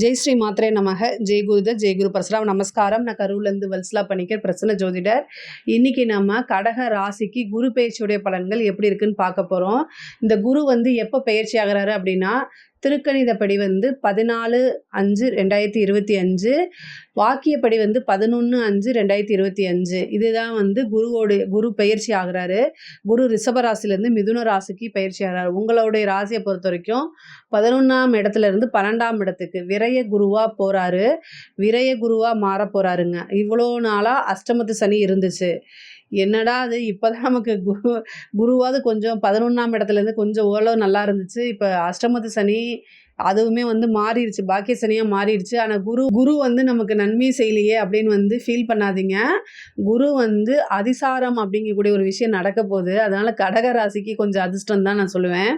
ஜெய் ஸ்ரீ மாத்திரை நமக. ஜெய் குருத ஜெய் குரு பரசுராம். நமஸ்காரம். நான் கரூர்லேருந்து வல்சலா பண்ணிக்கர் பிரசன்ன ஜோதிடர். இன்னைக்கு நம்ம கடக ராசிக்கு குரு பயிற்சியுடைய பலன்கள் எப்படி இருக்குன்னு பார்க்க போகிறோம் இந்த குரு வந்து எப்போ பயிற்சி ஆகிறாரு அப்படின்னா திருக்கணிதப்படி வந்து பதினாலு அஞ்சு ரெண்டாயிரத்தி இருபத்தி அஞ்சு வாக்கியப்படி வந்து பதினொன்று அஞ்சு ரெண்டாயிரத்தி இருபத்தி அஞ்சு. இதுதான் வந்து குருவோடைய குரு பயிற்சி ஆகுறாரு. குரு ரிஷபராசிலேருந்து மிதுன ராசிக்கு பயிற்சி ஆகிறாரு. உங்களுடைய ராசியை பொறுத்த வரைக்கும் பதினொன்றாம் இடத்துல இருந்து பன்னெண்டாம் இடத்துக்கு விரைய குருவாக போகிறாரு விரைய குருவாக மாற போகிறாருங்க இவ்வளோ நாளாக அஷ்டமத்து சனி இருந்துச்சு. என்னடா அது? இப்போதான் நமக்கு குரு குருவாவது கொஞ்சம் பதினொன்றாம் இடத்துலேருந்து கொஞ்சம் ஓரளவு நல்லா இருந்துச்சு. இப்போ அஷ்டமத்து சனி அதுவுமே வந்து மாறிடுச்சு. பாக்கிய சனியாக மாறிடுச்சு. ஆனால் குரு குரு வந்து நமக்கு நன்மை செய்யலையே அப்படின்னு வந்து ஃபீல் பண்ணாதீங்க. குரு வந்து அதிசாரம் அப்படிங்கக்கூடிய ஒரு விஷயம் நடக்க போகுது. அதனால் கடக ராசிக்கு கொஞ்சம் அதிர்ஷ்டம் தான் நான் சொல்லுவேன்.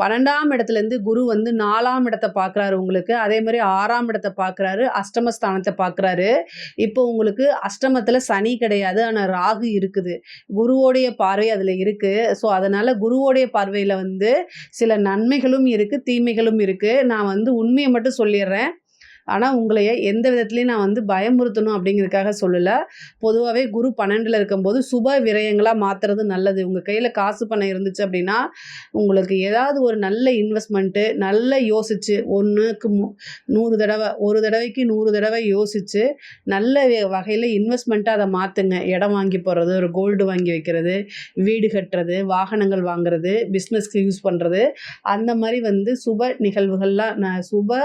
பன்னெண்டாம் இடத்துலேருந்து குரு வந்து நாலாம் இடத்தை பார்க்குறாரு உங்களுக்கு. அதே மாதிரி ஆறாம் இடத்தை பார்க்குறாரு அஷ்டமஸ்தானத்தை பார்க்குறாரு. இப்போ உங்களுக்கு அஷ்டமத்தில் சனி கிடையாது ஆனால் ராகு இருக்குது. குருவோடைய பார்வை அதில் இருக்குது ஸோ அதனால் குருவோடைய பார்வையில் வந்து சில நன்மைகளும் இருக்குது தீமைகளும் இருக்குது நான் வந்து உண்மையை மட்டும் சொல்லிடுறேன். ஆனால் உங்களைய எந்த விதத்துலையும் நான் வந்து பயமுறுத்தணும் அப்படிங்கிறதுக்காக சொல்லலை. பொதுவாகவே குரு பன்னெண்டில் இருக்கும்போது சுப விரயங்களாக மாற்றுறது நல்லது. உங்கள் கையில் காசு பணம் இருந்துச்சு அப்படின்னா உங்களுக்கு ஏதாவது ஒரு நல்ல இன்வெஸ்ட்மெண்ட்டு நல்ல யோசிச்சு ஒன்றுக்கு மு நூறு தடவை ஒரு தடவைக்கு நூறு தடவை யோசித்து நல்ல வகையில் இன்வெஸ்ட்மெண்ட்டாக அதை மாற்றுங்க இடம் வாங்கி போடுறது ஒரு கோல்டு வாங்கி வைக்கிறது வீடு கட்டுறது வாகனங்கள் வாங்குறது பிஸ்னஸ்க்கு யூஸ் பண்ணுறது அந்த மாதிரி வந்து சுப நிகழ்வுகள்லாம் நான் சுப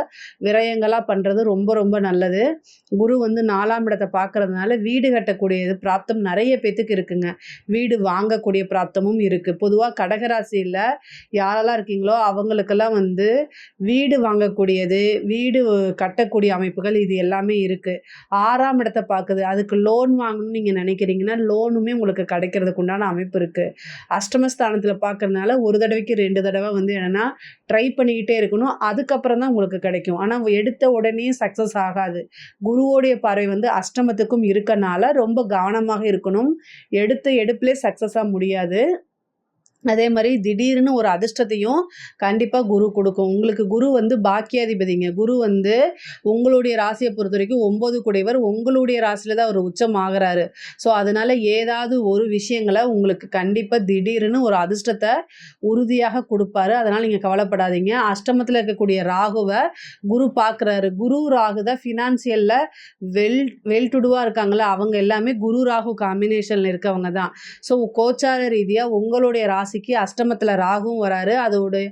விரயங்களாக பண்ணுறது ரொம்ப ரொம்ப நல்லது. குரு வந்து நாலாம் இடத்தை பார்க்கறதுனால வீடு கட்டக்கூடியது பிராப்தம் நிறைய பேத்துக்கு இருக்குங்க. வீடு வாங்கக்கூடிய பிராப்தமும் இருக்குது பொதுவாக கடகராசியில் யாரெல்லாம் இருக்கீங்களோ அவங்களுக்கெல்லாம் வந்து வீடு வாங்கக்கூடியது வீடு கட்டக்கூடிய அமைப்புகள் இது எல்லாமே இருக்குது ஆறாம் இடத்தை பார்க்குது. அதுக்கு லோன் வாங்கணும்னு நீங்கள் நினைக்கிறீங்கன்னா லோனுமே உங்களுக்கு கிடைக்கிறதுக்கு உண்டான அமைப்பு இருக்குது அஷ்டமஸ்தானத்தில் பார்க்கறதுனால ஒரு தடவைக்கு ரெண்டு தடவை வந்து என்னென்னா ட்ரை பண்ணிக்கிட்டே இருக்கணும். அதுக்கப்புறம் தான் உங்களுக்கு கிடைக்கும். ஆனால் எடுத்த உடனே சக்ஸஸ் ஆகாது. குருவோடைய பார்வை வந்து அஷ்டமத்துக்கும் இருக்கனால ரொம்ப கவனமாக இருக்கணும். எடுத்த எடுப்பிலே சக்ஸஸாக முடியாது. அதே மாதிரி திடீர்னு ஒரு அதிர்ஷ்டத்தையும் கண்டிப்பாக குரு கொடுக்கும். உங்களுக்கு குரு வந்து பாக்கியாதிபதிங்க. குரு வந்து உங்களுடைய ராசியை பொறுத்த வரைக்கும் ஒம்பது குடைவர் உங்களுடைய ராசியில் தான் அவர் உச்சம் ஆகிறாரு. ஸோ அதனால் ஏதாவது ஒரு விஷயங்களை உங்களுக்கு கண்டிப்பாக திடீர்னு ஒரு அதிர்ஷ்டத்தை உறுதியாக கொடுப்பாரு. அதனால் நீங்கள் கவலைப்படாதீங்க. அஷ்டமத்தில் இருக்கக்கூடிய ராகுவை குரு பார்க்குறாரு குரு ராகு தான் ஃபினான்சியலில் வெல் வெல்டுடுவாக இருக்காங்களே அவங்க எல்லாமே குரு ராகு காம்பினேஷனில் இருக்கவங்க தான். ஸோ கோச்சார ரீதியாக உங்களுடைய ராசி ராசிக்கு அஷ்டமத்தில் ராகுவும் வராரு. அதோடைய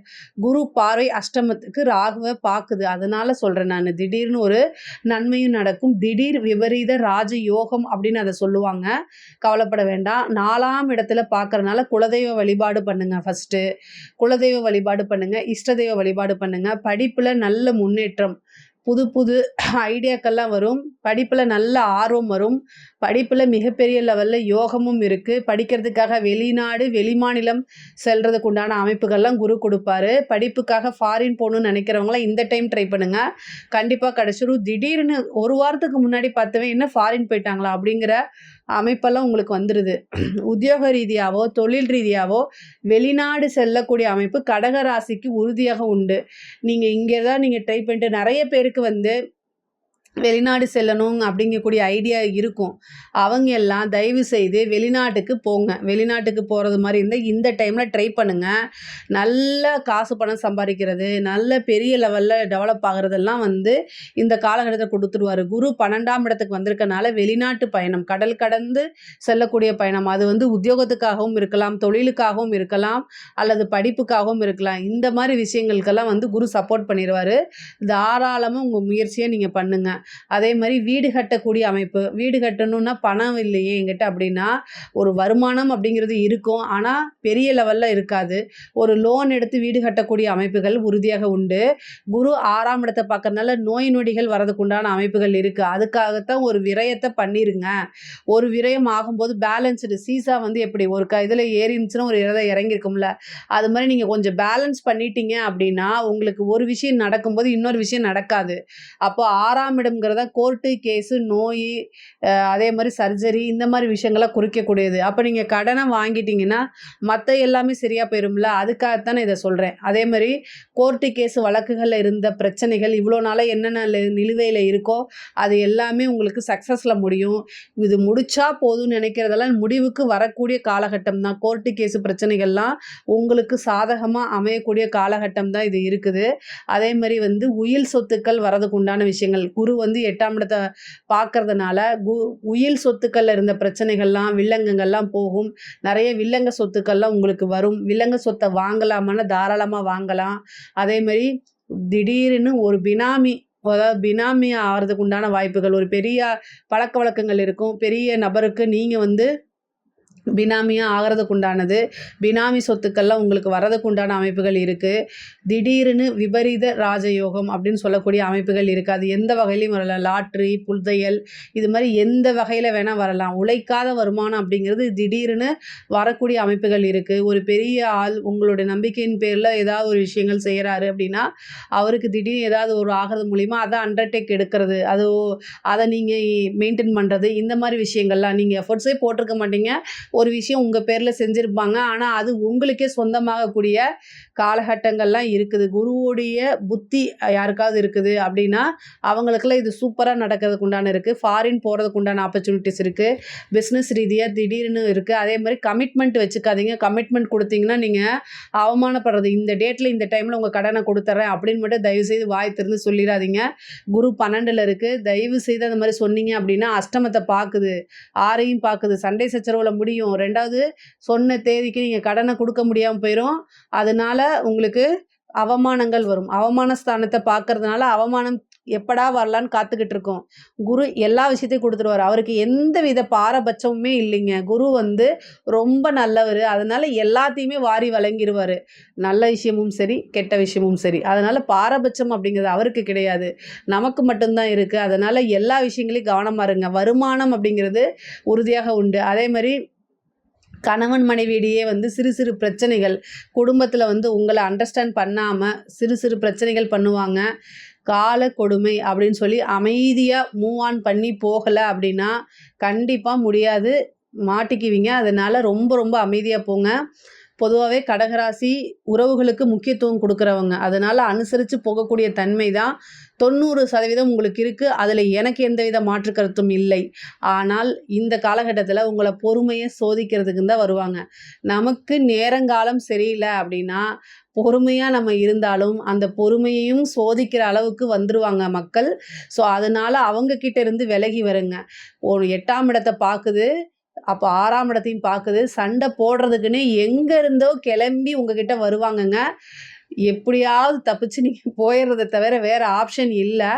குரு பார்வை அஷ்டமத்துக்கு ராகுவை பார்க்குது. அதனால சொல்கிறேன் நான். திடீர்னு ஒரு நன்மையும் நடக்கும். திடீர் விபரீத ராஜ யோகம் அப்படின்னு அதை சொல்லுவாங்க. கவலைப்பட வேண்டாம். நாலாம் இடத்துல பார்க்குறனால குலதெய்வ வழிபாடு பண்ணுங்கள் ஃபஸ்ட்டு குலதெய்வ வழிபாடு பண்ணுங்கள் இஷ்ட தெய்வ வழிபாடு பண்ணுங்க. படிப்பில் நல்ல முன்னேற்றம். புது புது ஐடியாக்கள்லாம் வரும். படிப்பில் நல்ல ஆர்வம் வரும். படிப்பில் மிகப்பெரிய லெவலில் யோகமும் இருக்குது படிக்கிறதுக்காக வெளிநாடு வெளிமாநிலம் செல்கிறதுக்கு உண்டான அமைப்புகள்லாம் குரு கொடுப்பாரு. படிப்புக்காக ஃபாரின் போகணுன்னு நினைக்கிறவங்களாம் இந்த டைம் ட்ரை பண்ணுங்கள் கண்டிப்பாக கிடச்சிரும். திடீர்னு ஒரு வாரத்துக்கு முன்னாடி பார்த்தவன் என்ன ஃபாரின் போயிட்டாங்களா அப்படிங்கிற அமைப்பெல்லாம் உங்களுக்கு வந்துடுது உத்தியோக ரீதியாவோ தொழில் ரீதியாவோ வெளிநாடு செல்லக்கூடிய அமைப்பு கடகராசிக்கு உறுதியாக உண்டு. நீங்கள் இங்கே தான் நீங்கள் ட்ரை பண்ணிட்டு நிறைய பேருக்கு வந்து வெளிநாடு செல்லணும் அப்படிங்கக்கூடிய ஐடியா இருக்கும். அவங்க எல்லாம் தயவு செய்து வெளிநாட்டுக்கு போங்க. வெளிநாட்டுக்கு போகிறது மாதிரி இருந்தால் இந்த டைமில் ட்ரை பண்ணுங்கள் நல்ல காசு பணம் சம்பாதிக்கிறது நல்ல பெரிய லெவலில் டெவலப் ஆகிறதெல்லாம் வந்து இந்த காலகட்டத்தில் கொடுத்துருவார். குரு பன்னெண்டாம் இடத்துக்கு வந்திருக்கனால வெளிநாட்டு பயணம் கடல் கடந்து செல்லக்கூடிய பயணம். அது வந்து உத்தியோகத்துக்காகவும் இருக்கலாம் தொழிலுக்காகவும் இருக்கலாம் அல்லது படிப்புக்காகவும் இருக்கலாம். இந்த மாதிரி விஷயங்களுக்கெல்லாம் வந்து குரு சப்போர்ட் பண்ணிடுவார் தாராளமாக உங்கள் முயற்சியை நீங்கள் பண்ணுங்கள் அதே மாதிரி வீடு கட்டக்கூடிய அமைப்பு வீடு கட்டணும்னா பணம் இல்லையே எங்கிட்ட அப்படின்னா ஒரு வருமானம் அப்படிங்கிறது இருக்கும். ஆனால் பெரிய லெவலில் இருக்காது. ஒரு லோன் எடுத்து வீடு கட்டக்கூடிய அமைப்புகள் உறுதியாக உண்டு. குரு ஆறாம் இடத்தை பார்க்கறதுனால நோய் நொடிகள் வரதுக்கு உண்டான அமைப்புகள் இருக்குது அதுக்காகத்தான் ஒரு விரயத்தை பண்ணிருங்க. ஒரு விரயம் ஆகும்போது பேலன்ஸ்டு சீசா வந்து எப்படி? ஒரு க இதில் ஏறிச்சுன்னா ஒரு இதில் இறங்கியிருக்கும்ல. அது மாதிரி நீங்கள் கொஞ்சம் பேலன்ஸ் பண்ணிட்டீங்க அப்படின்னா உங்களுக்கு ஒரு விஷயம் நடக்கும்போது இன்னொரு விஷயம் நடக்காது. அப்போ ஆறாம் வேர்டுங்கிறத கோர்ட்டு கேஸு நோய் அதே மாதிரி சர்ஜரி இந்த மாதிரி விஷயங்கள்லாம் குறிக்கக்கூடியது. அப்போ நீங்கள் கடனை வாங்கிட்டீங்கன்னா மற்ற எல்லாமே சரியாக போயிரும்ல? அதுக்காகத்தான் இதை சொல்கிறேன் அதே மாதிரி கோர்ட்டு கேஸ் வழக்குகளில் இருந்த பிரச்சனைகள் இவ்வளோ நாளாக என்னென்ன நிலுவையில் இருக்கோ அது எல்லாமே உங்களுக்கு சக்ஸஸில் முடியும். இது முடிச்சா போதும்னு நினைக்கிறதெல்லாம் முடிவுக்கு வரக்கூடிய காலகட்டம் தான். கோர்ட்டு கேஸு பிரச்சனைகள்லாம் உங்களுக்கு சாதகமாக அமையக்கூடிய காலகட்டம் தான் இது இருக்குது. அதே மாதிரி வந்து உயில் சொத்துக்கள் வரதுக்கு உண்டான விஷயங்கள் குரு வந்து எட்டாம் இடத்தை பார்க்கறதுனால கு உயில் சொத்துக்களில் இருந்த பிரச்சனைகள்லாம் வில்லங்கங்கள்லாம் போகும். நிறைய வில்லங்க சொத்துக்கள்லாம் உங்களுக்கு வரும். வில்லங்க சொத்தை வாங்கலாமான்னா தாராளமாக வாங்கலாம். அதே மாதிரி திடீர்னு ஒரு பினாமி அதாவது பினாமி ஆகிறதுக்கு உண்டான வாய்ப்புகள் ஒரு பெரிய பழக்க வழக்கங்கள் இருக்கும். பெரிய நபருக்கு நீங்கள் வந்து பினாமியாக ஆகிறதுக்கு உண்டானது பினாமி சொத்துக்கள்லாம் உங்களுக்கு வரதுக்கு உண்டான அமைப்புகள் இருக்குது திடீர்னு விபரீத ராஜயோகம் அப்படின்னு சொல்லக்கூடிய அமைப்புகள் இருக்குது அது எந்த வகையிலையும் வரலாம். லாட்ரி புல்தையல் இது மாதிரி எந்த வகையில் வேணால் வரலாம். உழைக்காத வருமானம் அப்படிங்கிறது திடீர்னு வரக்கூடிய அமைப்புகள் இருக்குது ஒரு பெரிய ஆள் உங்களுடைய நம்பிக்கையின் பேரில் ஏதாவது ஒரு விஷயங்கள் செய்கிறாரு அப்படின்னா அவருக்கு திடீர்னு ஏதாவது ஒரு ஆகிறது மூலிமா அதை அண்டர்டேக் எடுக்கிறது. அது அதை நீங்கள் மெயின்டைன் பண்ணுறது இந்த மாதிரி விஷயங்கள்லாம் நீங்கள் எஃபர்ட்ஸே போட்டிருக்க மாட்டீங்க. ஒரு விஷயம் உங்கள் பேரில் செஞ்சுருப்பாங்க. ஆனால் அது உங்களுக்கே சொந்தமாகக்கூடிய காலகட்டங்கள்லாம் இருக்குது. குருவுடைய புத்தி யாருக்காவது இருக்குது அப்படின்னா அவங்களுக்குலாம் இது சூப்பராக நடக்கிறதுக்கு உண்டான இருக்குது ஃபாரின் போகிறதுக்கு உண்டான ஆப்பர்ச்சுனிட்டிஸ் இருக்குது பிஸ்னஸ் ரீதியாக திடீர்னு இருக்குது அதே மாதிரி கமிட்மெண்ட் வச்சுக்காதீங்க. கமிட்மெண்ட் கொடுத்தீங்கன்னா நீங்கள் அவமானப்படுறது. இந்த டேட்டில் இந்த டைமில் உங்கள் கடனை கொடுத்துட்றேன் அப்படின்னு மட்டும் தயவு செய்து வாய் திறந்து சொல்லிடாதீங்க. குரு பன்னெண்டில் இருக்குது தயவு செய்து அந்த மாதிரி சொன்னீங்க அப்படின்னா அஷ்டமத்தை பார்க்குது. ஆறையும் பார்க்குது. சண்டை சச்சரவில் முடியும். ரெண்டாவது சொன்ன தேதிக்கு நீங்கள் கடனை கொடுக்க முடியாமல் போயிடும் அதனால உங்களுக்கு அவமானங்கள் வரும். அவமான ஸ்தானத்தை பார்க்கறதுனால அவமானம் எப்படா வரலான்னு காத்துக்கிட்டு இருக்கோம். குரு எல்லா விஷயத்தையும் கொடுத்துருவார். அவருக்கு எந்த வித பாரபட்சமுமே இல்லைங்க. குரு வந்து ரொம்ப நல்லவர். அதனால எல்லாத்தையுமே வாரி வழங்கிடுவார் நல்ல விஷயமும் சரி கெட்ட விஷயமும் சரி. அதனால பாரபட்சம் அப்படிங்கிறது அவருக்கு கிடையாது. நமக்கு மட்டும்தான் இருக்குது அதனால எல்லா விஷயங்களையும் கவனமாக இருங்க. வருமானம் அப்படிங்கிறது உறுதியாக உண்டு. அதே மாதிரி கணவன் மனைவியிடையே வந்து சிறு சிறு பிரச்சனைகள் குடும்பத்தில் வந்து உங்களை அண்டர்ஸ்டாண்ட் பண்ணாமல் சிறு சிறு பிரச்சனைகள் பண்ணுவாங்க. கால கொடுமை அப்படின்னு சொல்லி அமைதியாக மூவ் ஆன் பண்ணி போகலை அப்படின்னா கண்டிப்பாக முடியாது. மாட்டிக்குவீங்க. அதனால் ரொம்ப ரொம்ப அமைதியாக போங்க. பொதுவாகவே கடகராசி உறவுகளுக்கு முக்கியத்துவம் கொடுக்குறவங்க. அதனால் அனுசரித்து போகக்கூடிய தன்மை தான் தொண்ணூறு சதவீதம் உங்களுக்கு இருக்குது அதில் எனக்கு எந்தவித மாற்று கருத்தும் இல்லை. ஆனால் இந்த காலகட்டத்தில் உங்களை பொறுமையை சோதிக்கிறதுக்கு தான் வருவாங்க. நமக்கு நேரங்காலம் சரியில்லை அப்படின்னா பொறுமையாக நம்ம இருந்தாலும் அந்த பொறுமையையும் சோதிக்கிற அளவுக்கு வந்துருவாங்க மக்கள். ஸோ அதனால் அவங்கக்கிட்ட இருந்து விலகி வருங்க. ஒரு எட்டாம் இடத்தை பார்க்குது. அப்போ ஆறாம் இடத்தையும் பார்க்குது. சண்டை போடுறதுக்குன்னு எங்கே இருந்தோ கிளம்பி உங்ககிட்ட வருவாங்கங்க. எப்படியாவது தப்பிச்சு நீங்கள் போயிடுறத தவிர வேறு ஆப்ஷன் இல்லை.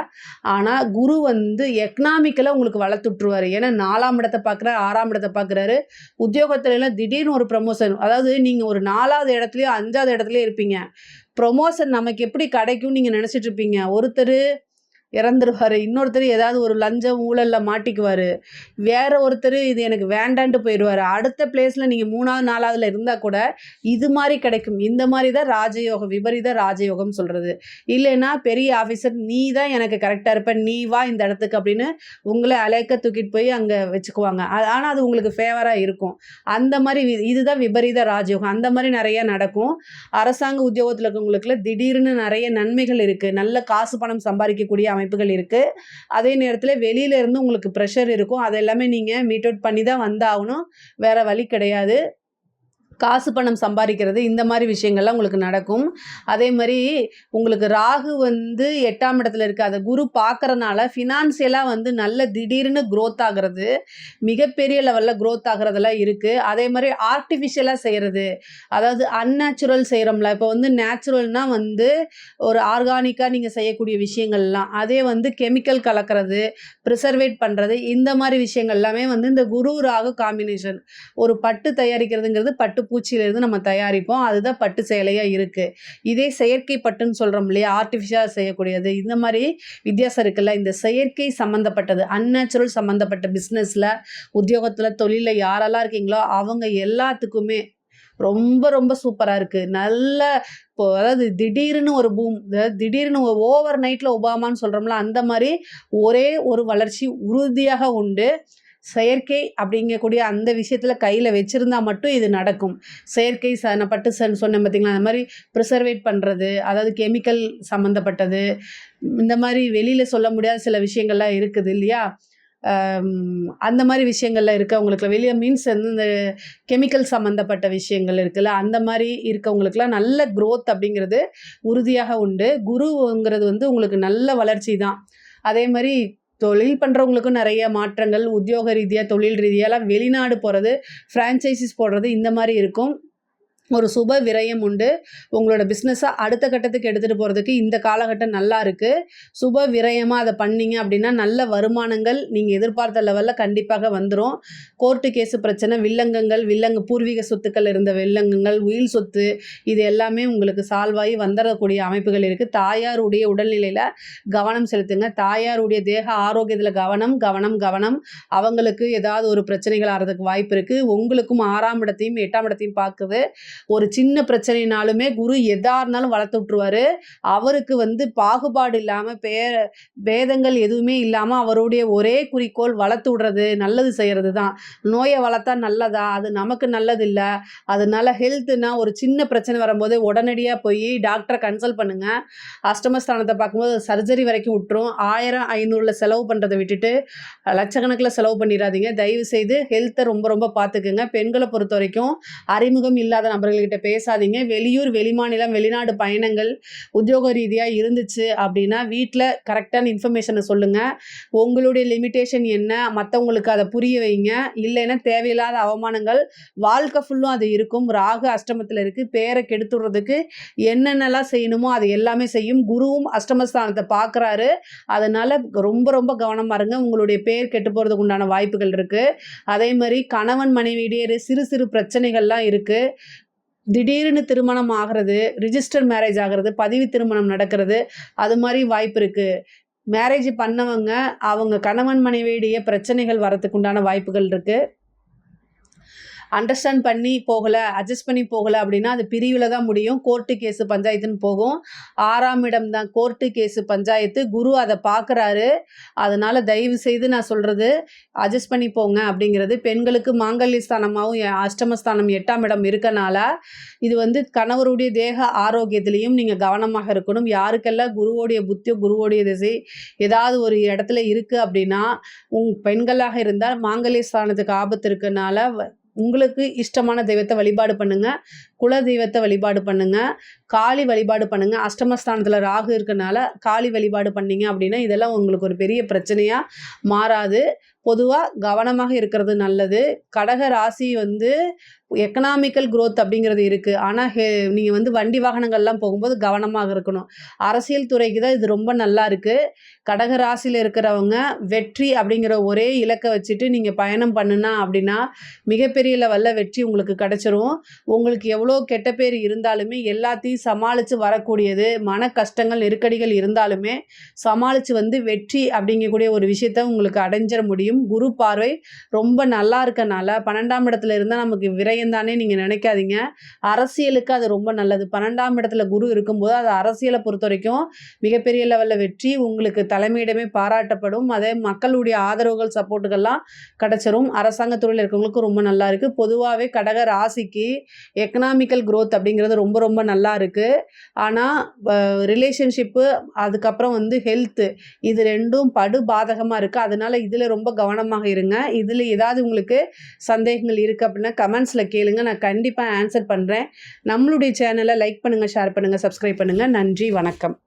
ஆனால் குரு வந்து எக்கனாமிக்கலாக உங்களுக்கு வளர்த்துட்ருவார் ஏன்னா நாலாம் இடத்தை பார்க்குறாரு ஆறாம் இடத்தை பார்க்குறாரு. உத்தியோகத்துலலாம் திடீர்னு ஒரு ப்ரமோஷன் அதாவது நீங்கள் ஒரு நாலாவது இடத்துலையோ அஞ்சாவது இடத்துலையோ இருப்பீங்க. ப்ரொமோஷன் நமக்கு எப்படி கிடைக்கும்னு நீங்கள் நினச்சிட்ருப்பீங்க ஒருத்தர் இறந்துருவார். இன்னொருத்தர் ஏதாவது ஒரு லஞ்சம் ஊழலில் மாட்டிக்குவார். வேற ஒருத்தர் இது எனக்கு வேண்டான்ட்டு போயிடுவார் அடுத்த பிளேஸில் நீங்கள் மூணாவது நாலாவதுல இருந்தால் கூட இது மாதிரி கிடைக்கும். இந்த மாதிரி தான் ராஜயோகம் விபரீத ராஜயோகம் சொல்கிறது இல்லைன்னா பெரிய ஆஃபீஸர் நீ தான் எனக்கு கரெக்டாக இருப்ப நீ வா இந்த இடத்துக்கு அப்படின்னு உங்களை அலைக்க தூக்கிட்டு போய் அங்கே வச்சுக்குவாங்க. ஆனால் அது உங்களுக்கு ஃபேவராக இருக்கும். அந்த மாதிரி வி- இதுதான் விபரீத ராஜயோகம். அந்த மாதிரி நிறைய நடக்கும். அரசாங்க உத்தியோகத்தில் இருக்கவங்களுக்குள்ள திடீர்னு நிறைய நன்மைகள் இருக்குது நல்ல காசு பணம் சம்பாதிக்கக்கூடிய அமைப்புகள் இருக்குது அதே நேரத்தில் வெளியிலேருந்து உங்களுக்கு ப்ரெஷர் இருக்கும். அது எல்லாமே நீங்கள் மீட் அவுட் பண்ணி தான் வந்தாகணும். வேறு வழி கிடையாது. காசு பணம் சம்பாதிக்கிறது இந்த மாதிரி விஷயங்கள்லாம் உங்களுக்கு நடக்கும். அதே மாதிரி உங்களுக்கு ராகு வந்து எட்டாம் இடத்துல இருக்குது அதை குரு பார்க்குறனால ஃபினான்சியலாக வந்து நல்ல திடீர்னு க்ரோத் ஆகிறது மிகப்பெரிய லெவலில் க்ரோத் ஆகிறதெல்லாம் இருக்குது அதே மாதிரி ஆர்டிஃபிஷியலாக செய்கிறது அதாவது அன்நேச்சுரல் செய்கிறோம்ல இப்போ வந்து நேச்சுரல்னால் வந்து ஒரு ஆர்கானிக்காக நீங்கள் செய்யக்கூடிய விஷயங்கள்லாம். அதே வந்து கெமிக்கல் கலக்கிறது ப்ரிசர்வேட் பண்ணுறது இந்த மாதிரி விஷயங்கள் எல்லாமே வந்து இந்த குரு ராகு காம்பினேஷன் ஒரு பட்டு தயாரிக்கிறதுங்கிறது பட்டு பூச்சியிலேருந்து நம்ம தயாரிப்போம். அதுதான் பட்டு சேலையாக இருக்குது இதே செயற்கை பட்டுன்னு சொல்கிறோம் இல்லையா? ஆர்டிஃபிஷியலாக செய்யக்கூடியது. இந்த மாதிரி வித்தியாசம் இருக்குல்ல? இந்த செயற்கை சம்மந்தப்பட்டது அன்நேச்சுரல் சம்மந்தப்பட்ட பிஸ்னஸில் உத்தியோகத்தில் தொழிலில் யாரெல்லாம் இருக்கீங்களோ அவங்க எல்லாத்துக்குமே ரொம்ப ரொம்ப சூப்பராக இருக்குது நல்ல இப்போ அதாவது திடீர்னு ஒரு பூம் அதாவது திடீர்னு ஓவர் நைட்டில் ஒபாமான்னு சொல்கிறோம்ல அந்த மாதிரி ஒரே ஒரு வளர்ச்சி உறுதியாக உண்டு. செயற்கை அப்படிங்கக்கூடிய அந்த விஷயத்தில் கையில் வச்சுருந்தா மட்டும் இது நடக்கும். செயற்கை ச நான் பட்டு சன் சொன்னேன் பார்த்திங்களா அந்த மாதிரி ப்ரிசர்வேட் பண்ணுறது அதாவது கெமிக்கல் சம்மந்தப்பட்டது இந்த மாதிரி வெளியில் சொல்ல முடியாத சில விஷயங்கள்லாம் இருக்குது இல்லையா? அந்த மாதிரி விஷயங்கள்ல இருக்கவங்களுக்கு வெளியே மீன்ஸ் வந்து இந்த கெமிக்கல் சம்மந்தப்பட்ட விஷயங்கள் இருக்குல்ல அந்த மாதிரி இருக்கவங்களுக்குலாம் நல்ல க்ரோத் அப்படிங்கிறது உறுதியாக உண்டு. குருங்கிறது வந்து உங்களுக்கு நல்ல வளர்ச்சி தான் அதே மாதிரி தொழில் பண்ணுறவங்களுக்கும் நிறைய மாற்றங்கள் உத்தியோக ரீதியாக தொழில் ரீதியாலாம் வெளிநாடு போகிறது ஃப்ரான்ச்சைசிஸ் போடுறது இந்த மாதிரி இருக்கும். ஒரு சுப விரயம் உண்டு. உங்களோட பிஸ்னஸை அடுத்த கட்டத்துக்கு எடுத்துகிட்டு போகிறதுக்கு இந்த காலகட்டம் நல்லா இருக்குது சுப விரயமாக அதை பண்ணீங்க அப்படின்னா நல்ல வருமானங்கள் நீங்கள் எதிர்பார்த்த லெவலில் கண்டிப்பாக வந்துடும் கோர்ட்டு கேஸு பிரச்சனை வில்லங்கங்கள் வில்லங்க பூர்வீக சொத்துக்கள் இருந்த வில்லங்கங்கள் உயில் சொத்து இது எல்லாமே உங்களுக்கு சால்வாகி வந்துடக்கூடிய அமைப்புகள் இருக்குது தாயாருடைய உடல்நிலையில் கவனம் செலுத்துங்க. தாயாருடைய தேக ஆரோக்கியத்தில் கவனம் கவனம் கவனம். அவங்களுக்கு ஏதாவது ஒரு பிரச்சனைகள் ஆகிறதுக்கு வாய்ப்பு இருக்குது உங்களுக்கும் ஆறாம் இடத்தையும் எட்டாம் இடத்தையும் பார்க்குது. ஒரு சின்ன பிரச்சனைனாலுமே குரு எதா இருந்தாலும் வளர்த்து விட்ருவாரு அவருக்கு வந்து பாகுபாடு இல்லாமல் பே பேதங்கள் எதுவுமே இல்லாமல் அவருடைய ஒரே குறிக்கோள் வளர்த்து விடுறது நல்லது செய்கிறது தான் நோயை வளர்த்தா நல்லதா? அது நமக்கு நல்லது இல்லை அதனால ஹெல்த்துனா ஒரு சின்ன பிரச்சனை வரும்போது உடனடியாக போய் டாக்டரை கன்சல்ட் பண்ணுங்கள் அஷ்டமஸ்தானத்தை பார்க்கும்போது சர்ஜரி வரைக்கும் விட்டுரும். ஆயிரம் ஐநூறுல செலவு பண்ணுறதை விட்டுட்டு லட்சக்கணக்கில் செலவு பண்ணிடாதீங்க. தயவு செய்து ஹெல்த்தை ரொம்ப ரொம்ப பார்த்துக்குங்க. பெண்களை பொறுத்த வரைக்கும் அறிமுகம் இல்லாத அவர்கள்கிட்ட பேசாதீங்க. வெளியூர் வெளிமாநிலம் வெளிநாடு பயணங்கள் உத்தியோக ரீதியாக இருந்துச்சு அப்படின்னா வீட்டில் கரெக்டான இன்ஃபர்மேஷனை சொல்லுங்கள் உங்களுடைய லிமிட்டேஷன் என்ன? மற்றவங்களுக்கு அதை புரிய வைங்க. இல்லைன்னா தேவையில்லாத அவமானங்கள் வாழ்க்கை ஃபுல்லும் அது இருக்கும். ராகு அஷ்டமத்தில் இருக்குது பேரை கெடுத்துடுறதுக்கு என்னென்னலாம் செய்யணுமோ அது எல்லாமே செய்யும். குருவும் அஷ்டமஸ்தானத்தை பார்க்குறாரு. அதனால் ரொம்ப ரொம்ப கவனமாக இருங்க. உங்களுடைய பேர் கெட்டு போகிறதுக்கு உண்டான வாய்ப்புகள் இருக்குது அதே மாதிரி கணவன் மனைவியிடையே சிறு சிறு பிரச்சனைகள்லாம் இருக்குது திடீர்னு திருமணம் ஆகிறது ரிஜிஸ்டர் மேரேஜ் ஆகிறது பதிவு திருமணம் நடக்கிறது அது மாதிரி வாய்ப்பு இருக்குது மேரேஜ் பண்ணவங்க அவங்க கணவன் மனைவியிடையே பிரச்சனைகள் வரத்துக்கு உண்டான வாய்ப்புகள் இருக்குது அண்டர்ஸ்டாண்ட் பண்ணி போகலை அட்ஜஸ்ட் பண்ணி போகலை அப்படின்னா அது பிரிவில் தான் முடியும். கோர்ட்டு கேஸு பஞ்சாயத்துன்னு போகும். ஆறாம் இடம் தான் கோர்ட்டு கேஸு பஞ்சாயத்து. குரு அதை பார்க்குறாரு. அதனால் தயவு செய்து நான் சொல்கிறது அட்ஜஸ்ட் பண்ணி போங்க அப்படிங்கிறது. பெண்களுக்கு மாங்கல்ய ஸ்தானமாகவும் அஷ்டமஸ்தானம் எட்டாம் இடம் இருக்கனால இது வந்து கணவருடைய தேக ஆரோக்கியத்திலையும் நீங்கள் கவனமாக இருக்கணும். யாருக்கெல்லாம் குருவோடைய புத்தி குருவோடைய திசை ஏதாவது ஒரு இடத்துல இருக்குது அப்படின்னா உங் பெண்களாக இருந்தால் மாங்கல்ய ஸ்தானத்துக்கு ஆபத்து இருக்கனால வ- உங்களுக்கு இஷ்டமான தெய்வத்தை வழிபாடு பண்ணுங்கள் குல தெய்வத்தை வழிபாடு பண்ணுங்கள் காளி வழிபாடு பண்ணுங்க. அஷ்டமஸ்தானத்தில் ராகு இருக்கனால காளி வழிபாடு பண்ணீங்க அப்படின்னா இதெல்லாம் உங்களுக்கு ஒரு பெரிய பிரச்சனையாக மாறாது. பொதுவாக கவனமாக இருக்கிறது நல்லது. கடக ராசி வந்து எக்கனாமிக்கல் குரோத் அப்படிங்கிறது இருக்குது ஆனால் ஹே நீங்கள் வந்து வண்டி வாகனங்கள்லாம் போகும்போது கவனமாக இருக்கணும். அரசியல் துறைக்கு தான் இது ரொம்ப நல்லா இருக்குது கடக ராசியில் இருக்கிறவங்க வெற்றி அப்படிங்கிற ஒரே இலக்கை வச்சுட்டு நீங்கள் பயணம் பண்ணுனா அப்படின்னா மிகப்பெரிய லெவலில் வெற்றி உங்களுக்கு கிடச்சிரும். உங்களுக்கு எவ்வளோ கெட்ட பேர் இருந்தாலுமே எல்லாத்தையும் சமாளித்து வரக்கூடியது மன கஷ்டங்கள் நெருக்கடிகள் இருந்தாலுமே சமாளித்து வந்து வெற்றி அப்படிங்கக்கூடிய ஒரு விஷயத்த உங்களுக்கு அடைஞ்சிட முடியும். குரு பார்வை ரொம்ப நல்லா இருக்கனால பன்னெண்டாம் இடத்துல இருந்தால் நமக்கு விரயம் தானே நீங்கள் நினைக்காதீங்க. அரசியலுக்கு அது ரொம்ப நல்லது. பன்னெண்டாம் இடத்துல குரு இருக்கும்போது அது அரசியலை பொறுத்த வரைக்கும் மிகப்பெரிய லெவலில் வெற்றி உங்களுக்கு தலைமையிடமே பாராட்டப்படும். அதே மக்களுடைய ஆதரவுகள் சப்போர்ட்டுகள்லாம் கிடச்சிரும். அரசாங்க துறையில் இருக்கவங்களுக்கும் ரொம்ப நல்லா இருக்குது பொதுவாகவே கடக ராசிக்கு எக்கனாமிக்கல் க்ரோத் அப்படிங்கிறது ரொம்ப ரொம்ப நல்லா இருக்குது ஆனால் ரிலேஷன்ஷிப்பு அதுக்கப்புறம் வந்து ஹெல்த்து இது ரெண்டும் படு பாதகமாக இருக்குது அதனால இதில் ரொம்ப கவனமாக இருங்க. இதில் ஏதாவது உங்களுக்கு சந்தேகங்கள் இருக்குது அப்படின்னா கமெண்ட்ஸில் கேளுங்க. நான் கண்டிப்பாக ஆன்சர் பண்ணுறேன் நம்மளுடைய சேனலை லைக் பண்ணுங்கள் ஷேர் பண்ணுங்கள் சப்ஸ்கிரைப் பண்ணுங்கள் நன்றி வணக்கம்.